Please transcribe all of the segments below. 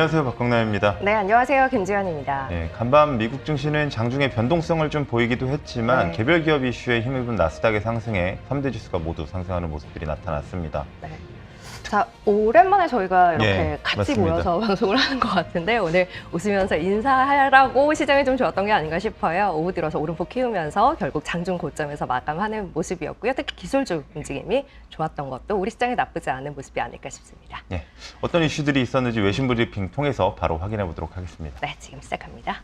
안녕하세요. 박광남입니다. 네, 안녕하세요. 김지현입니다. 네, 간밤 미국 증시는 장중에 변동성을 좀 보이기도 했지만 네. 개별 기업 이슈에 힘입은 나스닥의 상승에 3대 지수가 모두 상승하는 모습들이 나타났습니다. 네. 자, 오랜만에 저희가 이렇게 예, 같이 맞습니다. 모여서 방송을 하는 것 같은데 오늘 웃으면서 인사하라고 시장이 좀 좋았던 게 아닌가 싶어요. 오후 들어서 오름폭 키우면서 결국 장중 고점에서 마감하는 모습이었고요. 특히 기술주 움직임이 좋았던 것도 우리 시장에 나쁘지 않은 모습이 아닐까 싶습니다. 네, 어떤 이슈들이 있었는지 외신 브리핑 통해서 바로 확인해 보도록 하겠습니다. 네, 지금 시작합니다.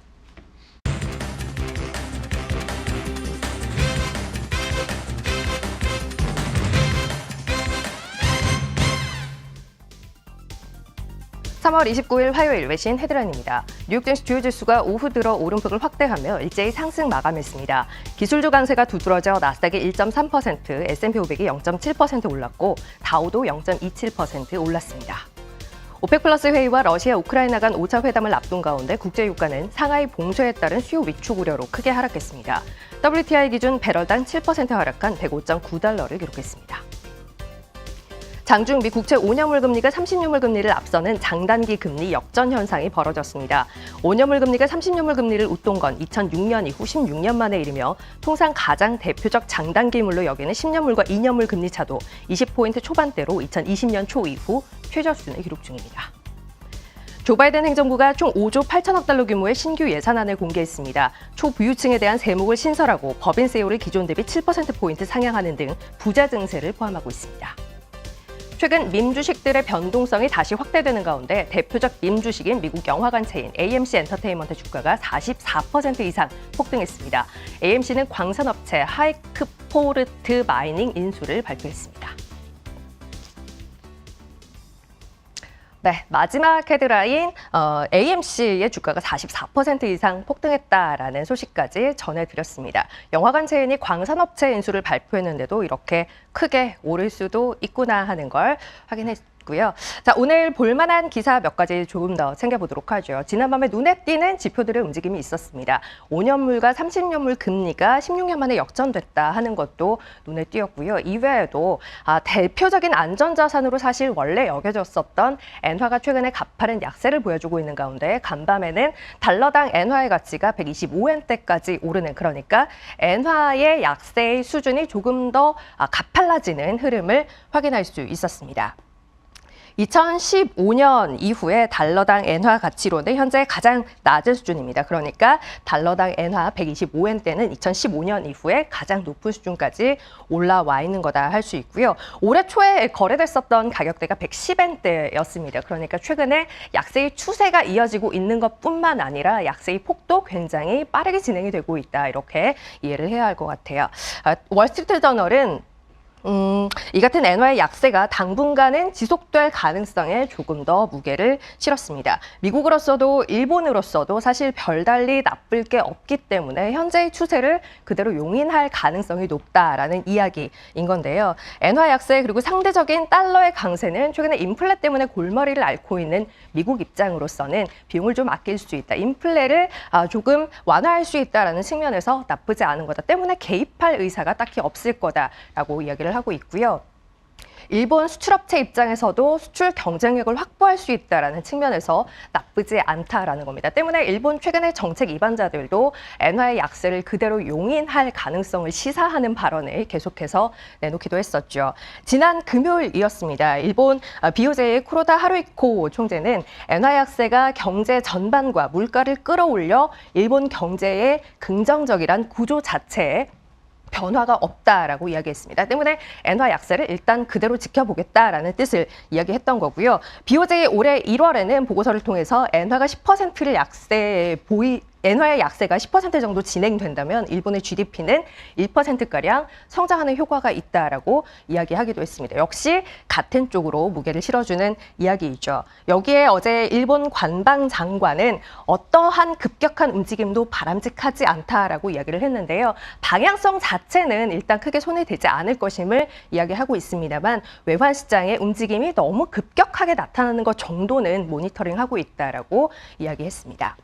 삼월 29일 화요일 외신 헤드라인입니다. 뉴욕 증시 주요 지수가 오후 들어 오름폭을 확대하며 일제히 상승 마감했습니다. 기술주 강세가 두드러져 나스닥이 1.3%, S&P 500이 0.7% 올랐고 다우도 0.27% 올랐습니다. 오펙 플러스 회의와 러시아 우크라이나 간 5차 회담을 앞둔 가운데 국제 유가는 상하이 봉쇄에 따른 수요 위축 우려로 크게 하락했습니다. WTI 기준 배럴당 7% 하락한 105.9달러를 기록했습니다. 장중 미 국채 5년물 금리가 30년물 금리를 앞서는 장단기 금리 역전 현상이 벌어졌습니다. 5년물 금리가 30년물 금리를 웃돈 건 2006년 이후 16년 만의 일이며 통상 가장 대표적 장단기물로 여기는 10년물과 2년물 금리 차도 20포인트 초반대로 2020년 초 이후 최저수준을 기록 중입니다. 조 바이든 행정부가 총 5조 8천억 달러 규모의 신규 예산안을 공개했습니다. 초부유층에 대한 세목을 신설하고 법인 세율을 기존 대비 7%포인트 상향하는 등 부자 증세를 포함하고 있습니다. 최근 밈 주식들의 변동성이 다시 확대되는 가운데 대표적 밈 주식인 미국 영화관체인 AMC 엔터테인먼트 주가가 44% 이상 폭등했습니다. AMC는 광산업체 하이크포르트 마이닝 인수를 발표했습니다. 네, 마지막 헤드라인 어, AMC의 주가가 44% 이상 폭등했다라는 소식까지 전해드렸습니다. 영화관 체인이 광산업체 인수를 발표했는데도 이렇게 크게 오를 수도 있구나 하는 걸 확인했 고요. 자, 오늘 볼만한 기사 몇 가지 조금 더 챙겨보도록 하죠. 지난밤에 눈에 띄는 지표들의 움직임이 있었습니다. 5년물과 30년물 금리가 16년 만에 역전됐다 하는 것도 눈에 띄었고요. 이외에도 아, 대표적인 안전자산으로 사실 원래 여겨졌었던 엔화가 최근에 가파른 약세를 보여주고 있는 가운데 간밤에는 달러당 엔화의 가치가 125엔대까지 오르는 그러니까 엔화의 약세의 수준이 조금 더 아, 가팔라지는 흐름을 확인할 수 있었습니다. 2015년 이후에 달러당 엔화 가치로는 현재 가장 낮은 수준입니다. 그러니까 달러당 엔화 125엔대는 2015년 이후에 가장 높은 수준까지 올라와 있는 거다 할 수 있고요. 올해 초에 거래됐었던 가격대가 110엔대였습니다. 그러니까 최근에 약세의 추세가 이어지고 있는 것뿐만 아니라 약세의 폭도 굉장히 빠르게 진행이 되고 있다. 이렇게 이해를 해야 할 것 같아요. 아, 월스트리트 저널은 음, 이 같은 엔화의 약세가 당분간은 지속될 가능성에 조금 더 무게를 실었습니다. 미국으로서도 일본으로서도 사실 별달리 나쁠 게 없기 때문에 현재의 추세를 그대로 용인할 가능성이 높다라는 이야기인 건데요. 엔화 약세 그리고 상대적인 달러의 강세는 최근에 인플레 때문에 골머리를 앓고 있는 미국 입장으로서는 비용을 좀 아낄 수 있다. 인플레를 아, 조금 완화할 수 있다라는 측면에서 나쁘지 않은 거다. 때문에 개입할 의사가 딱히 없을 거다라고 이야기를 하고 있고요. 일본 수출업체 입장에서도 수출 경쟁력을 확보할 수 있다라는 측면에서 나쁘지 않다라는 겁니다. 때문에 일본 최근의 정책 이반자들도 엔화의 약세를 그대로 용인할 가능성을 시사하는 발언을 계속해서 내놓기도 했었죠. 지난 금요일이었습니다. 일본 비오제의 쿠로다 하루이코 총재는 엔화 약세가 경제 전반과 물가를 끌어올려 일본 경제의 긍정적이란 구조 자체에 변화가 없다라고 이야기했습니다. 때문에 엔화 약세를 일단 그대로 지켜보겠다라는 뜻을 이야기했던 거고요. BOJ의 올해 1월에는 보고서를 통해서 엔화가 10%를 약세 보이 엔화의 약세가 10% 정도 진행된다면 일본의 GDP는 1%가량 성장하는 효과가 있다라고 이야기하기도 했습니다. 역시 같은 쪽으로 무게를 실어주는 이야기이죠. 여기에 어제 일본 관방 장관은 어떠한 급격한 움직임도 바람직하지 않다라고 이야기를 했는데요. 방향성 자체는 일단 크게 손에 대지 않을 것임을 이야기하고 있습니다만 외환 시장의 움직임이 너무 급격하게 나타나는 것 정도는 모니터링하고 있다라고 이야기했습니다.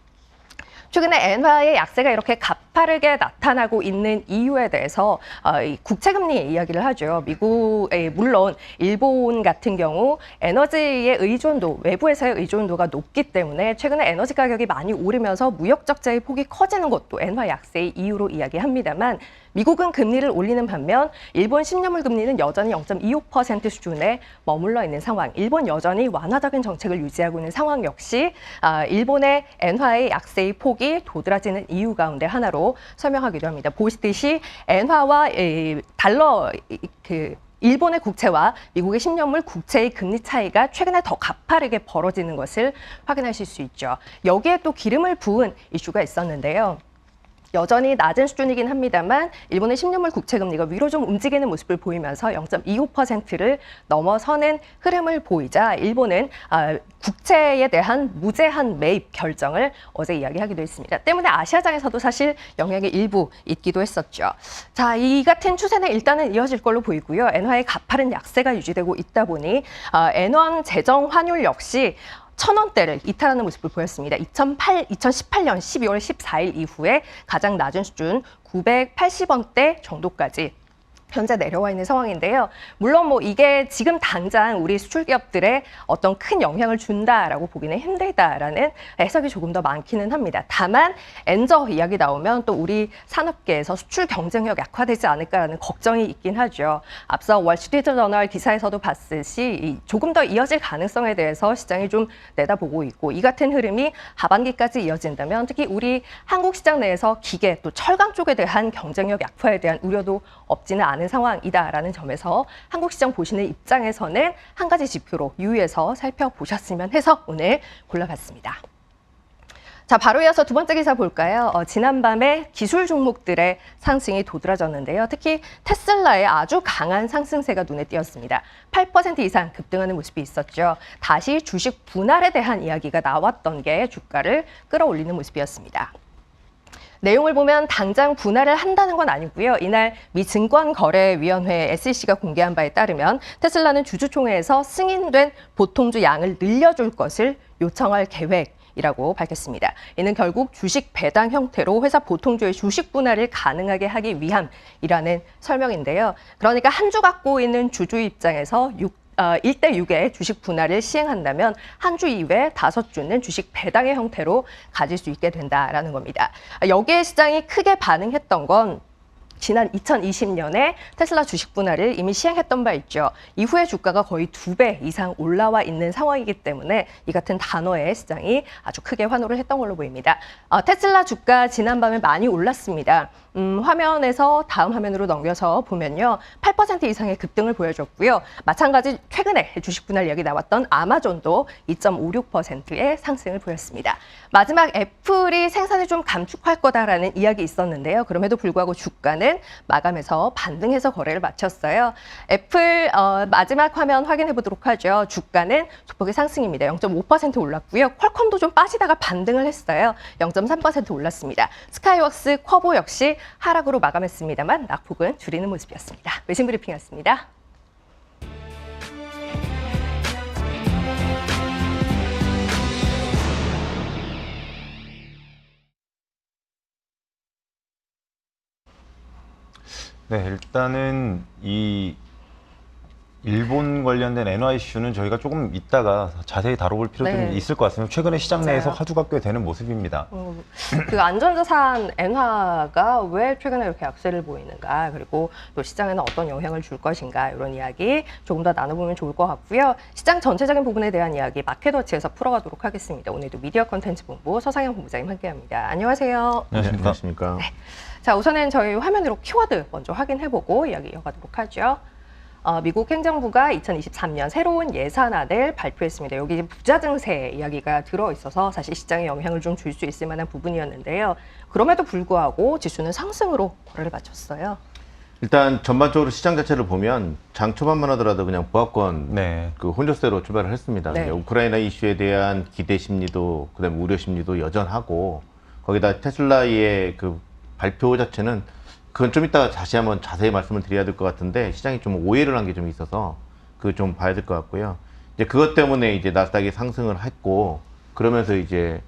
최근에 엔화의 약세가 이렇게 가파르게 나타나고 있는 이유에 대해서 어, 이 국채금리 이야기를 하죠. 미국의 물론 일본 같은 경우 에너지의 의존도 외부에서의 의존도가 높기 때문에 최근에 에너지 가격이 많이 오르면서 무역 적자의 폭이 커지는 것도 엔화 약세의 이유로 이야기합니다만 미국은 금리를 올리는 반면 일본 10년물 금리는 여전히 0.25% 수준에 머물러 있는 상황. 일본 여전히 완화적인 정책을 유지하고 있는 상황 역시 아, 일본의 엔화의 약세의 폭이 도드라지는 이유 가운데 하나로 설명하기도 합니다. 보시듯이 엔화와 이 달러 이- 그 일본의 국채와 미국의 10년물 국채의 금리 차이가 최근에 더 가파르게 벌어지는 것을 확인하실 수 있죠. 여기에 또 기름을 부은 이슈가 있었는데요. 여전히 낮은 수준이긴 합니다만 일본의 10년물 국채 금리가 위로 좀 움직이는 모습을 보이면서 0.25%를 넘어서는 흐름을 보이자 일본은 아, 국채에 대한 무제한 매입 결정을 어제 이야기하기도 했습니다. 때문에 아시아장에서도 사실 영향이 일부 있기도 했었죠. 자, 이 같은 추세는 일단은 이어질 걸로 보이고요. 엔화의 가파른 약세가 유지되고 있다 보니 아, 엔원 재정 환율 역시 천 원대를 이탈하는 모습을 보였습니다. 2008, 2018년 12월 14일 이후에 가장 낮은 수준 980원대 정도까지 현재 내려와 있는 상황인데요. 물론 뭐 이게 지금 당장 우리 수출 기업들의 어떤 큰 영향을 준다라고 보기는 힘들다라는 해석이 조금 더 많기는 합니다. 다만 엔저 이야기 나오면 또 우리 산업계에서 수출 경쟁력 약화되지 않을까라는 걱정이 있긴 하죠. 앞서 월스트리트 저널 기사에서도 봤듯이 이 조금 더 이어질 가능성에 대해서 시장이 좀 내다보고 있고 이 같은 흐름이 하반기까지 이어진다면 특히 우리 한국 시장 내에서 기계 또 철강 쪽에 대한 경쟁력 약화에 대한 우려도 없지는 않은 상황이다라는 점에서 한국 시장 보시는 입장에서는 한 가지 지표로 유의해서 살펴보셨으면 해서 오늘 골라봤습니다. 자, 바로 이어서 두 번째 기사 볼까요? 어, 지난밤에 기술 종목들의 상승이 도드라졌는데요. 특히 테슬라의 아주 강한 상승세가 눈에 띄었습니다. 8% 이상 급등하는 모습이 있었죠. 다시 주식 분할에 대한 이야기가 나왔던 게 주가를 끌어올리는 모습이었습니다. 내용을 보면 당장 분할을 한다는 건 아니고요. 이날 미 증권거래위원회 SEC가 공개한 바에 따르면 테슬라는 주주총회에서 승인된 보통주 양을 늘려줄 것을 요청할 계획. 이라고 밝혔습니다. 이는 결국 주식 배당 형태로 회사 보통주의 주식 분할을 가능하게 하기 위함이라는 설명인데요. 그러니까 한 주 갖고 있는 주주 입장에서 6 어, 1대 6의 주식 분할을 시행한다면 한 주 이외 다섯 주는 주식 배당의 형태로 가질 수 있게 된다라는 겁니다. 여기에 시장이 크게 반응했던 건 지난 2020년에 테슬라 주식 분할을 이미 시행했던 바 있죠. 이후에 주가가 거의 두 배 이상 올라와 있는 상황이기 때문에 이 같은 단어에 시장이 아주 크게 환호를 했던 걸로 보입니다. 어, 테슬라 주가 지난밤에 많이 올랐습니다. 음, 화면에서 다음 화면으로 넘겨서 보면요. 8% 이상의 급등을 보여줬고요. 마찬가지 최근에 주식 분할 이야기 나왔던 아마존도 2.56%의 상승을 보였습니다. 마지막 애플이 생산을 좀 감축할 거다라는 이야기 있었는데요. 그럼에도 불구하고 주가는 마감해서 반등해서 거래를 마쳤어요. 애플 어, 마지막 화면 확인해 보도록 하죠. 주가는 조폭의 상승입니다. 0.5% 올랐고요. 퀄컴도 좀 빠지다가 반등을 했어요. 0.3% 올랐습니다. 스카이웍스, 쿼보 역시 하락으로 마감했습니다만 낙폭은 줄이는 모습이었습니다. 외신 브리핑이었습니다. 네, 일단은 이 일본 관련된 엔화 이슈는 저희가 조금 이따가 자세히 다뤄볼 필요도 네. 좀 있을 것 같습니다. 최근에 시장 맞아요. 내에서 화두가 꽤 되는 모습입니다. 어, 그 안전자산 엔화가 왜 최근에 이렇게 약세를 보이는가 그리고 또 시장에는 어떤 영향을 줄 것인가 이런 이야기 조금 더 나눠보면 좋을 것 같고요. 시장 전체적인 부분에 대한 이야기 마켓워치에서 풀어가도록 하겠습니다. 오늘도 미디어 컨텐츠 본부 서상현 본부장님 함께합니다. 안녕하세요. 안녕하십니까. 네, 안녕하십니까. 자, 우선은 저희 화면으로 키워드 먼저 확인해보고 이야기 이어가도록 하죠. 어, 미국 행정부가 2023년 새로운 예산안을 발표했습니다. 여기 부자 증세 이야기가 들어 있어서 사실 시장에 영향을 좀 줄 수 있을 만한 부분이었는데요. 그럼에도 불구하고 지수는 상승으로 거래를 마쳤어요. 일단 전반적으로 시장 자체를 보면 장 초반만 하더라도 그냥 보합권 네. 그 혼조세로 출발을 했습니다. 네. 우크라이나 이슈에 대한 기대 심리도 그다음에 우려 심리도 여전하고 거기다 테슬라의 그 발표 자체는 그건 좀 이따 다시 한번 자세히 말씀을 드려야 될 것 같은데 시장이 좀 오해를 한 게 좀 있어서 그 좀 봐야 될 것 같고요. 이제 그것 때문에 이제 나스닥이 상승을 했고 그러면서 이제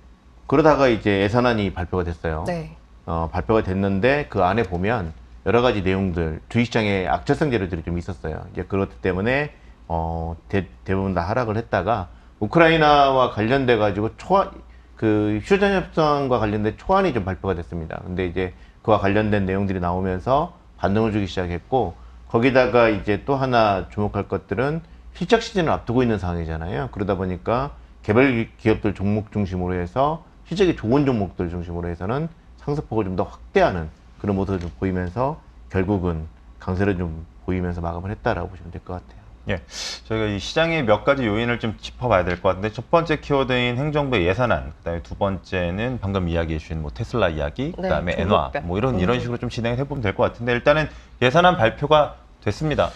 그러다가 이제 예산안이 발표가 됐어요. 네. 어, 발표가 됐는데 그 안에 보면 여러 가지 내용들 주식시장에 악재성 재료들이 좀 있었어요. 이제 그렇기 때문에 어, 대, 대부분 다 하락을 했다가 우크라이나와 관련돼 가지고 초안 그 휴전 협상과 관련된 초안이 좀 발표가 됐습니다. 근데 이제 그와 관련된 내용들이 나오면서 반등을 주기 시작했고 거기다가 이제 또 하나 주목할 것들은 실적 시즌을 앞두고 있는 상황이잖아요. 그러다 보니까 개별 기업들 종목 중심으로 해서 실적이 좋은 종목들 중심으로 해서는 상승폭을 좀 더 확대하는 그런 모습을 좀 보이면서 결국은 강세를 좀 보이면서 마감을 했다라고 보시면 될 것 같아요. 예, 저희가 이 시장의 몇 가지 요인을 좀 짚어봐야 될 것 같은데 첫 번째 키워드인 행정부의 예산안, 그다음에 두 번째는 방금 이야기해 주신 뭐 테슬라 이야기, 네, 그다음에 엔화, 종목별. 뭐 이런 음. 이런 식으로 좀 진행을 해보면 될 것 같은데 일단은 예산안 발표가 됐습니다.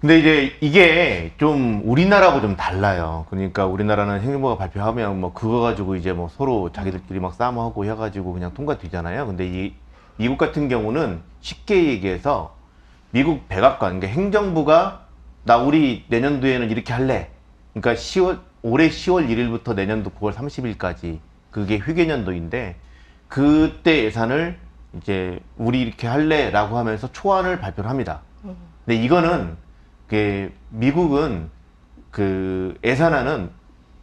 근데 이제 이게 좀 우리나라하고 좀 달라요. 그러니까 우리나라는 행정부가 발표하면 뭐 그거 가지고 이제 뭐 서로 자기들끼리 막 싸움하고 해가지고 그냥 통과되잖아요. 근데 이 미국 같은 경우는 쉽게 얘기해서 미국 백악관, 그러니까 행정부가 나 우리 내년도에는 이렇게 할래. 그러니까 10월 올해 10월 1일부터 내년도 9월 30일까지 그게 휴게년도인데 그때 예산을 이제 우리 이렇게 할래라고 하면서 초안을 발표를 합니다. 근데 이거는 그 미국은 그 예산안은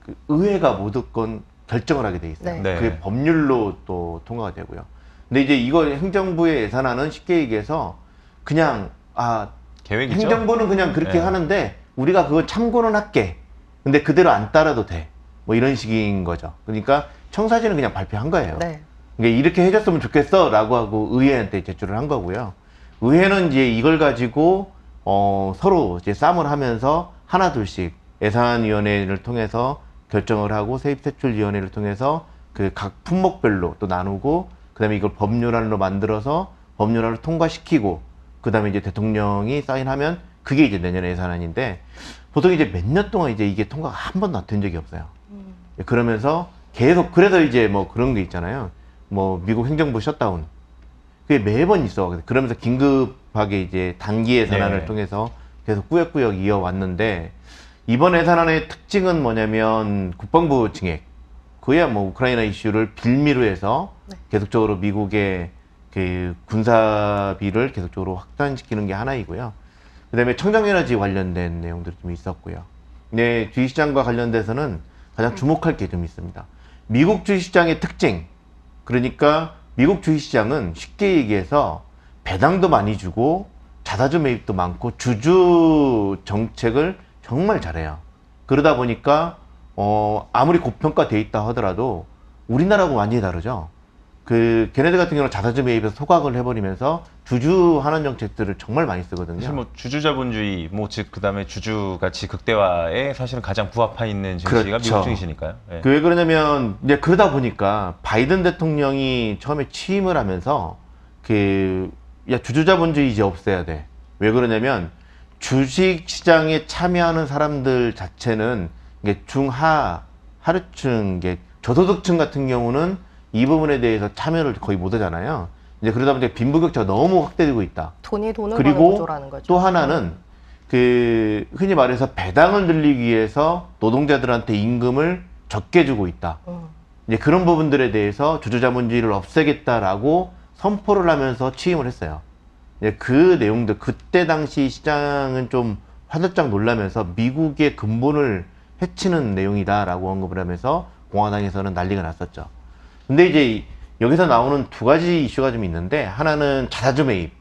그 의회가 무조건 결정을 하게 돼 있어요. 네. 네. 그게 법률로 또 통과가 되고요. 근데 이제 이거 행정부의 예산안은 쉽게 얘기해서 그냥 아 계획이죠. 행정부는 그냥 그렇게 네. 하는데 우리가 그걸 참고는 할게. 근데 그대로 안 따라도 돼. 뭐 이런 식인 거죠. 그러니까 청사진은 그냥 발표한 거예요. 네. 그러니까 이렇게 해줬으면 좋겠어 라고 하고 의회한테 제출을 한 거고요. 의회는 이제 이걸 가지고 어, 서로 이제 싸움을 하면서 하나 둘씩 예산위원회를 통해서 결정을 하고 세입세출위원회를 통해서 그 각 품목별로 또 나누고 그다음에 이걸 법률안으로 만들어서 법률안을 통과시키고 그 다음에 이제 대통령이 사인하면 그게 이제 내년에 예산안인데 보통 이제 몇 년 동안 이제 이게 통과가 한 번도 된 적이 없어요. 그러면서 계속 그래서 이제 뭐 그런 게 있잖아요. 뭐 미국 행정부 셧다운 그게 매번 있어. 그러면서 긴급하게 이제 단기 예산안을 네. 통해서 계속 꾸역꾸역 이어왔는데 이번 예산안의 특징은 뭐냐면 국방부 증액 그야 뭐 우크라이나 이슈를 빌미로 해서 네. 계속적으로 미국의 그 군사비를 계속적으로 확산시키는 게 하나이고요. 그다음에 청정에너지 관련된 내용들이 좀 있었고요. 네, 주식시장과 관련돼서는 가장 주목할 게 좀 있습니다. 미국 주식시장의 특징, 그러니까 미국 주식시장은 쉽게 얘기해서 배당도 많이 주고 자사주 매입도 많고 주주 정책을 정말 잘해요. 그러다 보니까 어 아무리 고평가돼 있다 하더라도 우리나라하고 완전히 다르죠. 그 걔네들 같은 경우는 자사주 매입에서 소각을 해버리면서 주주 환원 정책들을 정말 많이 쓰거든요. 사실 뭐 주주자본주의, 뭐 즉 그다음에 주주 가치 극대화에 사실은 가장 부합해 있는 증시가 그렇죠. 미국 증시니까요. 예. 그왜 그러냐면 이제 그러다 보니까 바이든 대통령이 처음에 취임을 하면서 그 야 주주자본주의 이제 없애야 돼. 왜 그러냐면 주식 시장에 참여하는 사람들 자체는 이게 중하 하류층, 이게 저소득층 같은 경우는 이 부분에 대해서 참여를 거의 못 하잖아요. 이제 그러다 보니까 빈부격차가 너무 확대되고 있다. 돈이 돈을 그리고. 또 하나는 그 흔히 말해서 배당을 늘리기 위해서 노동자들한테 임금을 적게 주고 있다. 음. 이제 그런 부분들에 대해서 주주자본주의를 없애겠다라고 선포를 하면서 취임을 했어요. 이제 그 내용들 그때 당시 시장은 좀 화들짝 놀라면서 미국의 근본을 해치는 내용이다라고 언급을 하면서 공화당에서는 난리가 났었죠. 근데 이제 이- 여기서 나오는 두 가지 이슈가 좀 있는데 하나는 자사주 매입.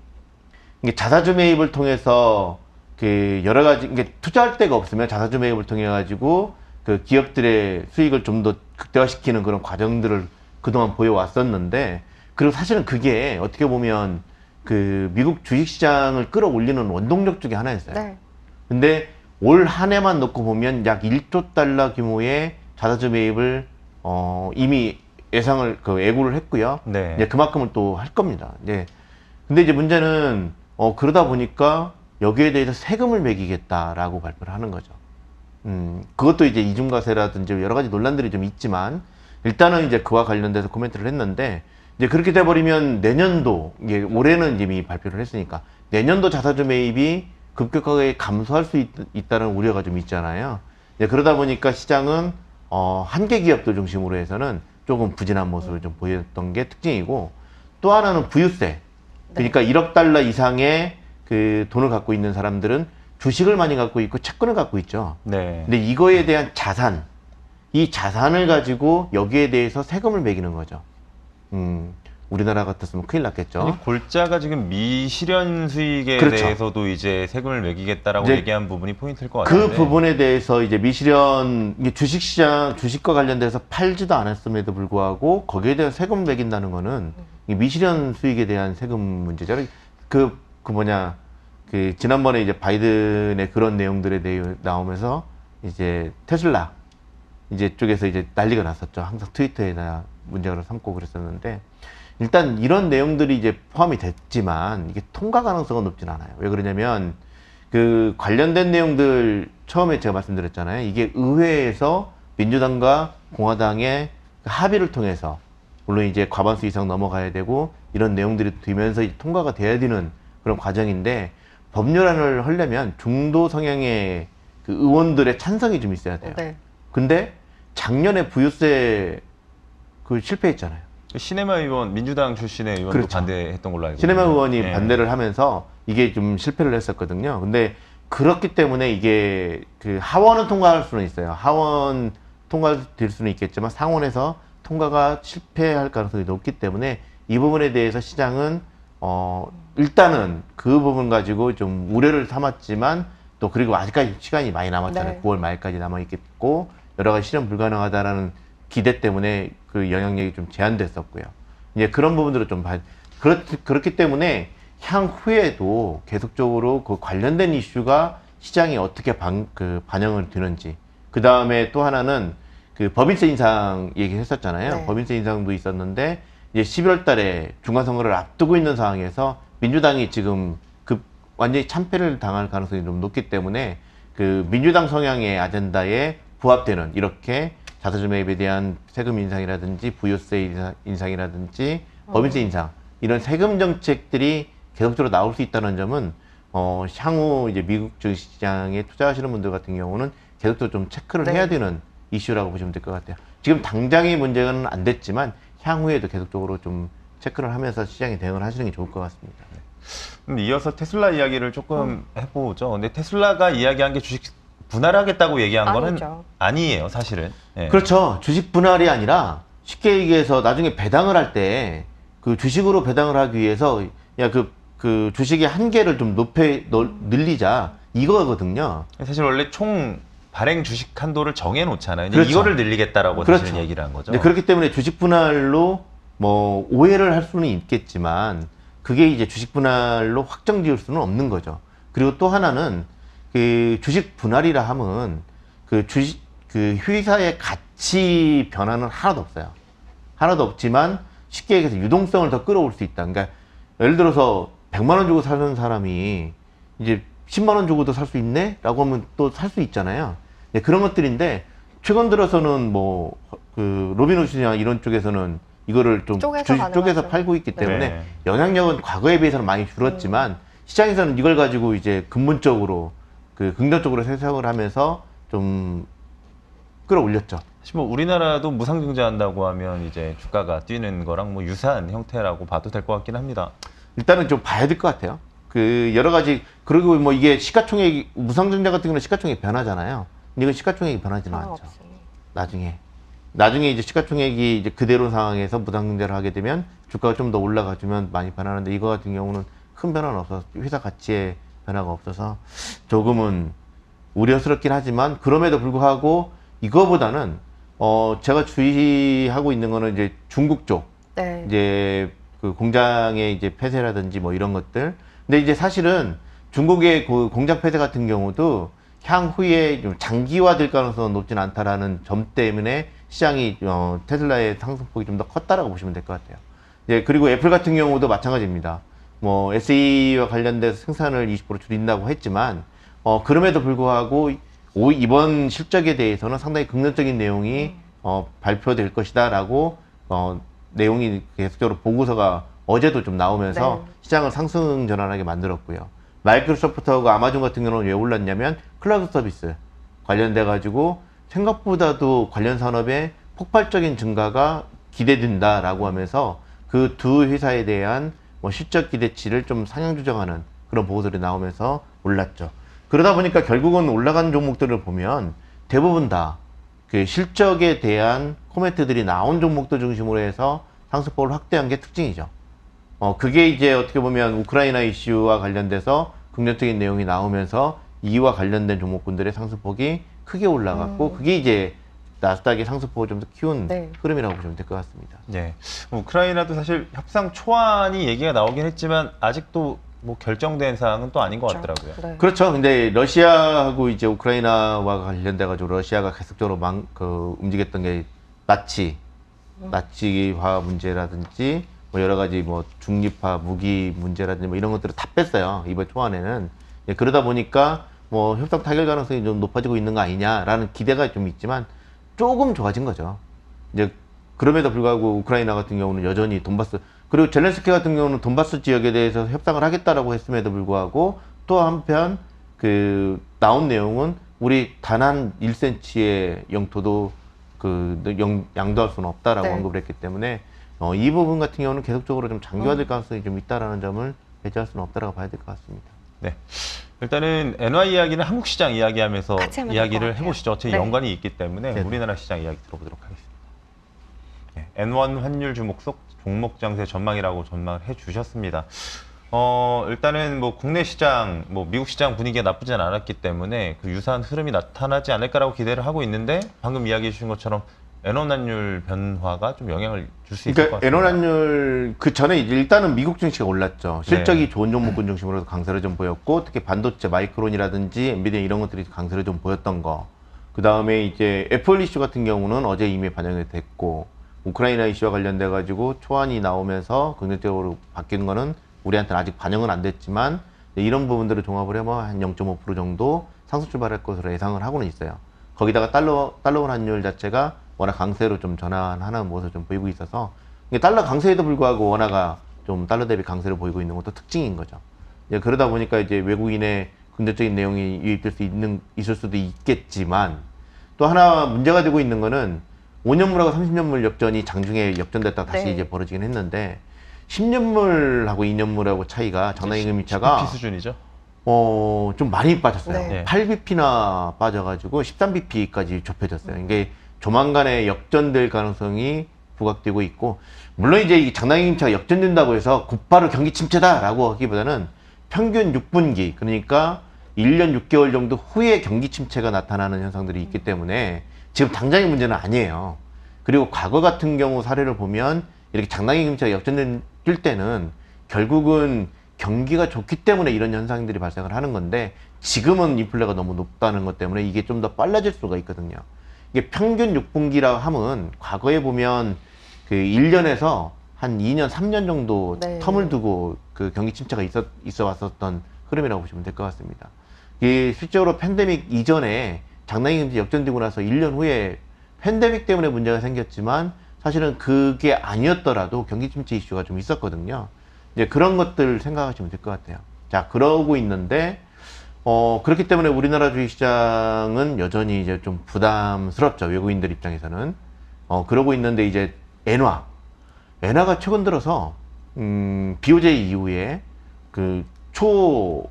이게 자사주 매입을 통해서 그 여러 가지 이게 투자할 데가 없으면 자사주 매입을 통해 가지고 그 기업들의 수익을 좀 더 극대화시키는 그런 과정들을 그동안 보여왔었는데 그리고 사실은 그게 어떻게 보면 그 미국 주식시장을 끌어올리는 원동력 중에 하나였어요. 네. 근데 올 한 해만 놓고 보면 약 1조 달러 규모의 자사주 매입을 어 이미 예상을 그 예고를 했고요. 네. 이제 그만큼은 또 할 겁니다. 이제 근데 이제 문제는 어 그러다 보니까 여기에 대해서 세금을 매기겠다라고 발표를 하는 거죠. 음, 그것도 이제 이중과세라든지 여러 가지 논란들이 좀 있지만 일단은 이제 그와 관련돼서 코멘트를 했는데 이제 그렇게 돼버리면 내년도 이게 올해는 이미 발표를 했으니까 내년도 자사주 매입이 급격하게 감소할 수 있, 있다는 우려가 좀 있잖아요. 그러다 보니까 시장은 어, 한계 기업들 중심으로 해서는 조금 부진한 모습을 좀 보였던 게 특징이고 또 하나는 부유세. 그러니까 1억 달러 이상의 그 돈을 갖고 있는 사람들은 주식을 많이 갖고 있고 채권을 갖고 있죠. 네. 근데 이거에 대한 자산, 이 자산을 가지고 여기에 대해서 세금을 매기는 거죠. 음, 우리나라 같았으면 큰일 났겠죠. 아니, 골자가 지금 미실현 수익에 그렇죠. 대해서도 이제 세금을 매기겠다라고 이제 얘기한 부분이 포인트일 것그 같은데. 부분에 대해서 이제 미실현 주식시장 주식과 관련돼서 팔지도 않았음에도 불구하고 거기에 대한 세금 매긴다는 거는 이 미실현 수익에 대한 세금 문제죠. 그, 그 뭐냐 그 지난번에 이제 바이든의 그런 내용들에 대해 나오면서 이제 테슬라 이제 쪽에서 이제 난리가 났었죠. 항상 트위터에다 문제로 삼고 그랬었는데 일단 이런 내용들이 이제 포함이 됐지만 이게 통과 가능성은 높진 않아요. 왜 그러냐면 그 관련된 내용들 처음에 제가 말씀드렸잖아요. 이게 의회에서 민주당과 공화당의 그 합의를 통해서 물론 이제 과반수 이상 넘어가야 되고 이런 내용들이 되면서 통과가 돼야 되는 그런 과정인데 법률안을 하려면 중도 성향의 그 의원들의 찬성이 좀 있어야 돼요. 네. 근데 작년에 부유세 그 실패했잖아요. 그 시네마 의원 민주당 출신의 의원도 그렇죠. 반대했던 걸로 알고 시네마. 의원이 예. 반대를 하면서 이게 좀 실패를 했었거든요. 근데 그렇기 때문에 이게 그 하원은 통과할 수는 있어요. 하원 통과될 수는 있겠지만 상원에서 통과가 실패할 가능성이 높기 때문에 이 부분에 대해서 시장은 어 일단은 그 부분 가지고 좀 우려를 삼았지만 또 그리고 아직까지 시간이 많이 남았잖아요. 네. 9월 말까지 남아 있겠고 여러 가지 실현 불가능하다라는 기대 때문에 그 영향력이 좀 제한됐었고요. 이제 그런 부분들을 좀 봐. 그렇, 그렇기 때문에 향후에도 계속적으로 그 관련된 이슈가 시장에 어떻게 반, 그 반영을 되는지. 그 다음에 또 하나는 그 법인세 인상 얘기했었잖아요. 네. 법인세 인상도 있었는데 이제 11월 달에 중간선거를 앞두고 있는 상황에서 민주당이 지금 그 완전히 참패를 당할 가능성이 좀 높기 때문에 그 민주당 성향의 아젠다에 부합되는 이렇게 자사주 매입에 대한 세금 인상이라든지 부유세 인상- 인상이라든지 법인세 인상 이런 세금 정책들이 계속적으로 나올 수 있다는 점은 어 향후 이제 미국 주식시장에 투자하시는 분들 같은 경우는 계속적으로 좀 체크를 네. 해야 되는 이슈라고 보시면 될 것 같아요. 지금 당장의 문제는 안 됐지만 향후에도 계속적으로 좀 체크를 하면서 시장에 대응을 하시는 게 좋을 것 같습니다. 네. 그럼 이어서 테슬라 이야기를 조금 해보죠. 근데 테슬라가 이야기한 게 주식 분할하겠다고 얘기한 거는 아니죠. 아니에요, 사실은. 예. 그렇죠. 주식 분할이 아니라 쉽게 얘기해서 나중에 배당을 할 때 그 주식으로 배당을 하기 위해서 야그 그 주식의 한계를 좀 높여 넓- 늘리자 이거거든요. 사실 원래 총 발행 주식 한도를 정해 놓잖아요. 그렇죠. 이거를 늘리겠다라고 그렇죠. 사실은 얘기를 한 거죠. 그렇기 때문에 주식 분할로 뭐 오해를 할 수는 있겠지만 그게 이제 주식 분할로 확정 지을 수는 없는 거죠. 그리고 또 하나는 그 주식 분할이라 함은 그 주식 그 회사의 가치 변화는 하나도 없어요. 하나도 없지만 쉽게 얘기해서 유동성을 더 끌어올 수 있다. 그러니까 예를 들어서 100만 원 주고 사는 사람이 이제 10만 원 주고도 살 수 있네? 라고 하면 또 살 수 있잖아요. 네, 그런 것들인데 최근 들어서는 뭐 그 로빈후드나 이런 쪽에서는 이거를 좀 쪼개서. 쪽에서 팔고 있기 때문에 네. 영향력은 과거에 비해서는 많이 줄었지만 시장에서는 이걸 가지고 이제 근본적으로 그 긍정적으로 해석을 하면서 좀 끌어올렸죠. 사실 뭐 우리나라도 무상증자한다고 하면 이제 주가가 뛰는 거랑 뭐 유사한 형태라고 봐도 될 것 같긴 합니다. 일단은 좀 봐야 될 것 같아요. 그 여러 가지 그리고 뭐 이게 시가총액 무상증자 같은 경우는 시가총액 변하잖아요. 근데 이건 시가총액이 변하지는 않죠. 없으니. 나중에 나중에 이제 시가총액이 이제 그대로 상황에서 무상증자를 하게 되면 주가가 좀 더 올라가주면 많이 변하는데 이거 같은 경우는 큰 변화는 없어서 회사 가치에 변화가 없어서 조금은 우려스럽긴 하지만 그럼에도 불구하고 이거보다는 어 제가 주의하고 있는 거는 이제 중국 쪽 네. 이제 그 공장의 이제 폐쇄라든지 뭐 이런 것들. 근데 이제 사실은 중국의 그 공장 폐쇄 같은 경우도 향후에 좀 장기화될 가능성은 높진 않다라는 점 때문에 시장이 어, 테슬라의 상승폭이 좀 더 컸다라고 보시면 될 것 같아요. 예, 그리고 애플 같은 경우도 마찬가지입니다. 뭐 SE와 관련돼서 생산을 20% 줄인다고 했지만 어, 그럼에도 불구하고 오- 이번 실적에 대해서는 상당히 긍정적인 내용이 어, 발표될 것이다라고 어, 내용이 계속적으로 보고서가 어제도 좀 나오면서 네. 시장을 상승 전환하게 만들었고요. 마이크로소프트하고 아마존 같은 경우는 왜 올랐냐면 클라우드 서비스 관련돼 가지고 생각보다도 관련 산업의 폭발적인 증가가 기대된다라고 하면서 그 두 회사에 대한 뭐 실적 기대치를 좀 상향 조정하는 그런 보고들이 나오면서 올랐죠. 그러다 보니까 결국은 올라간 종목들을 보면 대부분 다 그 실적에 대한 코멘트들이 나온 종목들 중심으로 해서 상승폭을 확대한 게 특징이죠. 어, 그게 이제 어떻게 보면 우크라이나 이슈와 관련돼서 긍정적인 내용이 나오면서 이와 관련된 종목군들의 상승폭이 크게 올라갔고, 그게 이제 나스닥의 상승폭을 좀 더 키운 네. 흐름이라고 보시면 될 것 같습니다. 네. 우크라이나도 사실 협상 초안이 얘기가 나오긴 했지만 아직도 뭐 결정된 사항은 또 아닌 것 같더라고요. 네. 그렇죠. 근데 러시아하고 이제 우크라이나와 관련돼 가지고 러시아가 계속적으로 망, 그 움직였던 게 나치, 나치화 문제라든지 뭐 여러 가지 뭐 중립화 무기 문제라든지 뭐 이런 것들을 다 뺐어요. 이번 초안에는 예, 그러다 보니까 뭐 협상 타결 가능성이 좀 높아지고 있는 거 아니냐라는 기대가 좀 있지만 조금 좋아진 거죠. 이제 그럼에도 불구하고 우크라이나 같은 경우는 여전히 돈바스 그리고 젤렌스키 같은 경우는 돈바스 지역에 대해서 협상을 하겠다라고 했음에도 불구하고 또 한편 그 나온 내용은 우리 단 한 1cm의 영토도 그 영, 양도할 수는 없다라고 네. 언급을 했기 때문에 어, 이 부분 같은 경우는 계속적으로 좀 장기화될 음. 가능성이 좀 있다라는 점을 배제할 수는 없다라고 봐야 될 것 같습니다. 네. 일단은 엔화 이야기는 한국 시장 이야기하면서 이야기를. 해보시죠. 어차피 네. 연관이 있기 때문에 네. 우리나라 시장 이야기 들어보도록 하겠습니다. 네. N1 환율 주목 속 종목 장세 전망이라고 전망을 해주셨습니다. 어, 일단은 뭐 국내 시장, 뭐 미국 시장 분위기가 나쁘진 않았기 때문에 그 유사한 흐름이 나타나지 않을까라고 기대를 하고 있는데 방금 이야기해 주신 것처럼 엔원 환율 변화가 좀 영향을 줄 수 있을 것 그러니까 같습니다. 엔원환율 그 전에 일단은 미국 증시가 올랐죠. 실적이 네. 좋은 종목군 중심으로 강세를 좀 보였고 특히 반도체 마이크론이라든지 엔비디아 이런 것들이 강세를 좀 보였던 거. 그 다음에 이제 애플 이슈 같은 경우는 어제 이미 반영이 됐고 우크라이나 이슈와 관련돼 가지고 초안이 나오면서 긍정적으로 바뀌는 거는 우리한테는 아직 반영은 안 됐지만 이런 부분들을 종합을 해보면 한 0.5% 정도 상승 출발할 것으로 예상을 하고는 있어요. 거기다가 달러 달러 환율 자체가 워낙 강세로 좀 전환하는 모습을 좀 보이고 있어서 달러 강세에도 불구하고 원화가 좀 달러 대비 강세를 보이고 있는 것도 특징인 거죠. 이제 그러다 보니까 이제 외국인의 긍정적인 내용이 유입될 수 있는 있을 수도 있겠지만 또 하나 문제가 되고 있는 거는 5년물하고 30년물 역전이 장중에 역전됐다가 다시 네. 이제 벌어지긴 했는데 10년물하고 2년물하고 차이가 장난이 금리차가 피 수준이죠. 어, 좀 많이 빠졌어요. 네. 네. 8bp나 빠져가지고 13bp까지 좁혀졌어요. 이게 조만간에 역전될 가능성이 부각되고 있고, 물론 이제 이 장난임차가 역전된다고 해서 곧바로 경기 침체다라고 하기보다는 평균 6분기, 그러니까 1년 6개월 정도 후에 경기 침체가 나타나는 현상들이 있기 때문에 지금 당장의 문제는 아니에요. 그리고 과거 같은 경우 사례를 보면 이렇게 장난임차가 역전될 때는 결국은 경기가 좋기 때문에 이런 현상들이 발생을 하는 건데 지금은 인플레가 너무 높다는 것 때문에 이게 좀 더 빨라질 수가 있거든요. 이게 평균 6분기라 함은 과거에 보면 그 1년에서 한 2년, 3년 정도 네. 텀을 두고 그 경기 침체가 있어, 있어 왔었던 흐름이라고 보시면 될 것 같습니다. 이 실제로 팬데믹 이전에 장난기 금지 역전되고 나서 1년 후에 팬데믹 때문에 문제가 생겼지만 사실은 그게 아니었더라도 경기 침체 이슈가 좀 있었거든요. 이제 그런 것들 생각하시면 될 것 같아요. 자, 그러고 있는데, 어, 그렇기 때문에 우리나라 주식 시장은 여전히 이제 좀 부담스럽죠. 외국인들 입장에서는. 어, 그러고 있는데 이제 엔화. 엔화가 최근 들어서, 음, BOJ 이후에 그 초,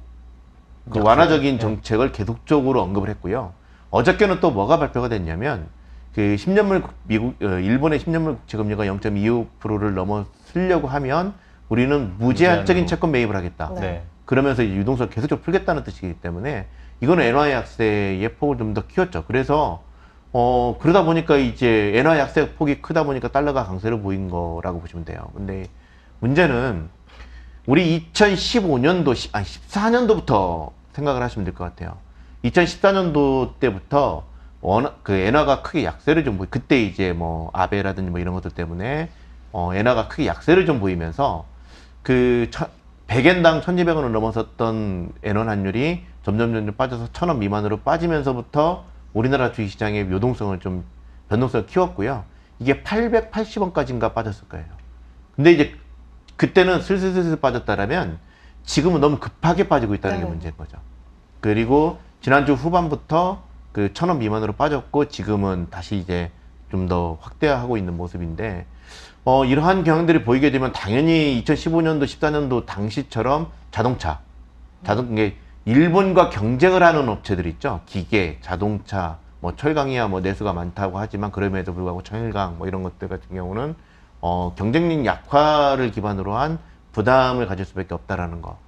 그 완화적인 정책을 계속적으로 언급을 했고요. 어저께는 또 뭐가 발표가 됐냐면, 그 10년물 국- 미국 어, 일본의 10년물 국채 금리가 0.25%를 넘어서려고 하면 우리는 무제한적인 무제한으로. 채권 매입을 하겠다. 네. 네. 그러면서 이제 유동성을 계속적으로 풀겠다는 뜻이기 때문에 이거는 엔화 약세의 폭을 좀 더 키웠죠. 그래서 어 그러다 보니까 이제 엔화 약세 폭이 크다 보니까 달러가 강세를 보인 거라고 보시면 돼요. 근데 문제는 우리 2015년도 아니 14년도부터 생각을 하시면 될 것 같아요. 2014년도 때부터 워낙 그 엔화가 크게 약세를 좀 보이 그때 이제 뭐 아베라든지 뭐 이런 것들 때문에 어 엔화가 크게 약세를 좀 보이면서 그 100엔당 1200원을 넘어섰던 엔원 환율이 점점 점점 빠져서 1000원 미만으로 빠지면서부터 우리나라 주식시장의 요동성을 좀 변동성을 키웠고요. 이게 880원까지인가 빠졌을 거예요. 근데 이제 그때는 슬슬슬슬 빠졌다라면 지금은 너무 급하게 빠지고 있다는 게 네. 문제인 거죠. 그리고 지난주 후반부터 그 1000원 미만으로 빠졌고 지금은 다시 이제 좀 더 확대하고 있는 모습인데 어, 이러한 경향들이 보이게 되면 당연히 2015년도 14년도 당시처럼 자동차 자동 이게 일본과 경쟁을 하는 업체들 있죠 기계 자동차 뭐 철강이야 뭐 내수가 많다고 하지만 그럼에도 불구하고 청일강 뭐 이런 것들 같은 경우는 어, 경쟁력 약화를 기반으로 한 부담을 가질 수밖에 없다라는 거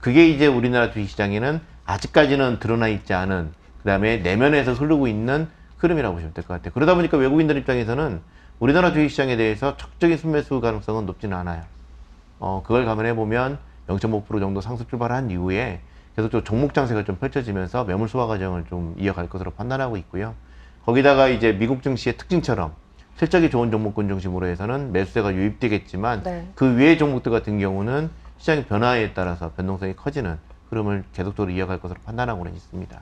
그게 이제 우리나라 주식시장에는 아직까지는 드러나 있지 않은 그 다음에 내면에서 흐르고 있는 흐름이라고 보시면 될 것 같아요. 그러다 보니까 외국인들 입장에서는 우리나라 주식시장에 대해서 적극적인 순매수 가능성은 높지는 않아요. 어, 그걸 감안해 보면 0.5% 정도 상승 출발한 이후에 계속적으로 종목 장세가 좀 펼쳐지면서 매물 소화 과정을 좀 이어갈 것으로 판단하고 있고요. 거기다가 이제 미국 증시의 특징처럼 실적이 좋은 종목군 중심으로 해서는 매수세가 유입되겠지만 네. 그 외의 종목들 같은 경우는 시장의 변화에 따라서 변동성이 커지는 흐름을 계속적으로 이어갈 것으로 판단하고는 있습니다.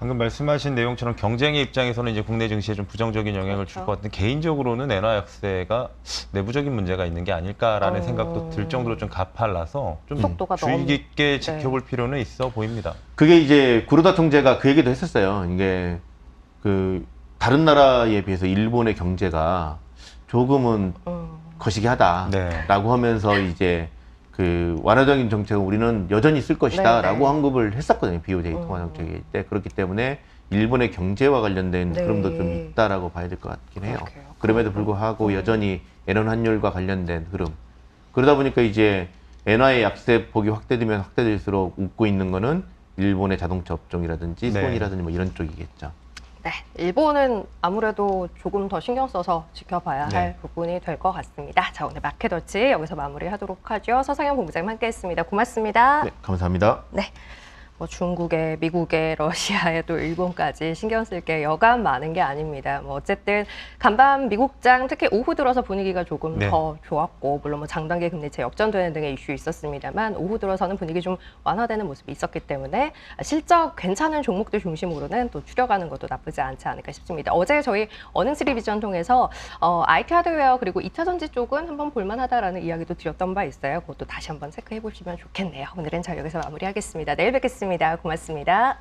방금 말씀하신 내용처럼 경쟁의 입장에서는 이제 국내 증시에 좀 부정적인 영향을 줄 그렇죠. 것 같은데 개인적으로는 엔화 약세가 내부적인 문제가 있는 게 아닐까라는 어. 생각도 들 정도로 좀 가팔라서 좀 속도가 주의 너무- 깊게 네. 지켜볼 필요는 있어 보입니다. 그게 이제 구로다 총재가 그 얘기도 했었어요. 이게 그 다른 나라에 비해서 일본의 경제가 조금은 음, 거시기하다라고 네. 하면서 이제 그 완화적인 정책은 우리는 여전히 쓸 것이다라고 네, 네. 언급을 했었거든요. BOJ 음. 통화 정책일 때 그렇기 때문에 일본의 경제와 관련된 네. 흐름도 좀 있다라고 봐야 될 것 같긴 해요. 그러게요. 그럼에도 불구하고 여전히 엔원 환율과 관련된 흐름. 그러다 보니까 이제 엔화의 약세 폭이 확대되면 확대될수록 웃고 있는 거는 일본의 자동차 업종이라든지 네. 수원이라든지 뭐 이런 쪽이겠죠. 네, 일본은 아무래도 조금 더 신경 써서 지켜봐야 네. 할 부분이 될 것 같습니다. 자, 오늘 마켓워치 여기서 마무리하도록 하죠. 서상현 본부장님 함께했습니다. 고맙습니다. 네, 감사합니다. 네. 뭐 중국에, 미국에, 러시아에 또 일본까지 신경 쓸 게 여간 많은 게 아닙니다. 뭐 어쨌든 간밤 미국장 특히 오후 들어서 분위기가 조금 네. 더 좋았고 물론 뭐 장단기 금리채 역전되는 등의 이슈 있었습니다만 오후 들어서는 분위기 좀 완화되는 모습이 있었기 때문에 실적 괜찮은 종목들 중심으로는 또 추려가는 것도 나쁘지 않지 않을까 싶습니다. 어제 저희 어닝스 리비전 통해서 어, IT 하드웨어 그리고 2차 전지 쪽은 한번 볼만하다라는 이야기도 드렸던 바 있어요. 그것도 다시 한번 체크해 보시면 좋겠네요. 오늘은 자 여기서 마무리하겠습니다. 내일 뵙겠습 소식입니다. 고맙습니다.